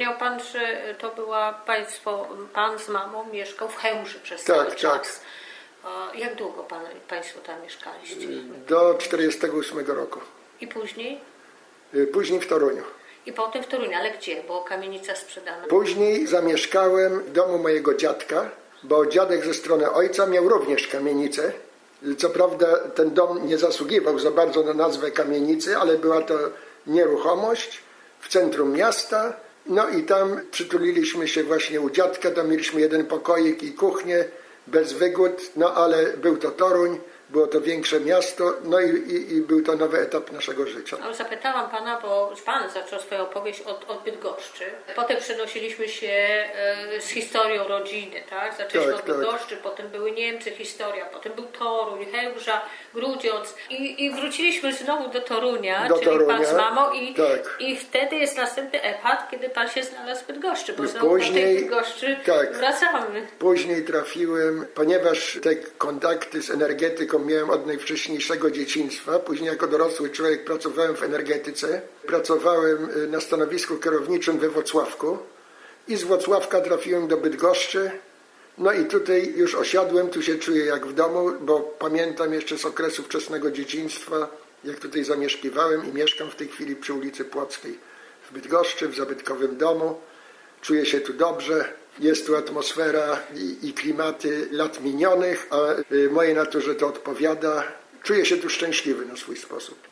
wspomniał pan, że to była państwo, pan z mamą mieszkał w Chełmży przez Tak, cały tak. A Jak długo pan, państwo tam mieszkaliście? Do 48 roku. I później? Y, Później w Toruniu. I potem w Toruniu, ale gdzie? Bo kamienica sprzedana. Później zamieszkałem w domu mojego dziadka, bo dziadek ze strony ojca miał również kamienicę. Co prawda ten dom nie zasługiwał za bardzo na nazwę kamienicy, ale była to nieruchomość w centrum miasta. No i tam przytuliliśmy się właśnie u dziadka, tam mieliśmy jeden pokoik i kuchnię bez wygód, no ale był to Toruń, było to większe miasto, no i, i, i był to nowy etap naszego życia. Zapytałam pana, bo pan zaczął swoją opowieść od, od Bydgoszczy. Potem przenosiliśmy się e, z historią rodziny, tak? Zaczęliśmy Tak, od tak. Bydgoszczy, potem były Niemcy, historia, potem był Toruń, Chełmża, Grudziądz i, i wróciliśmy znowu do Torunia, Do czyli pan Torunia, z mamą i, tak. i wtedy jest następny etap, kiedy pan się znalazł w Bydgoszczy, bo I znowu do później- tej Bydgoszczy tak. wracamy. Później trafiłem, ponieważ te kontakty z energetyką miałem od najwcześniejszego dzieciństwa. Później jako dorosły człowiek pracowałem w energetyce. Pracowałem y, na stanowisku kierowniczym we Wrocławku i z Wrocławka trafiłem do Bydgoszczy. No i tutaj już osiadłem, tu się czuję jak w domu, bo pamiętam jeszcze z okresu wczesnego dzieciństwa, jak tutaj zamieszkiwałem i mieszkam w tej chwili przy ulicy Płockiej w Bydgoszczy, w zabytkowym domu. Czuję się tu dobrze, jest tu atmosfera i, i klimaty lat minionych, a y, mojej naturze to odpowiada. Czuję się tu szczęśliwy na swój sposób.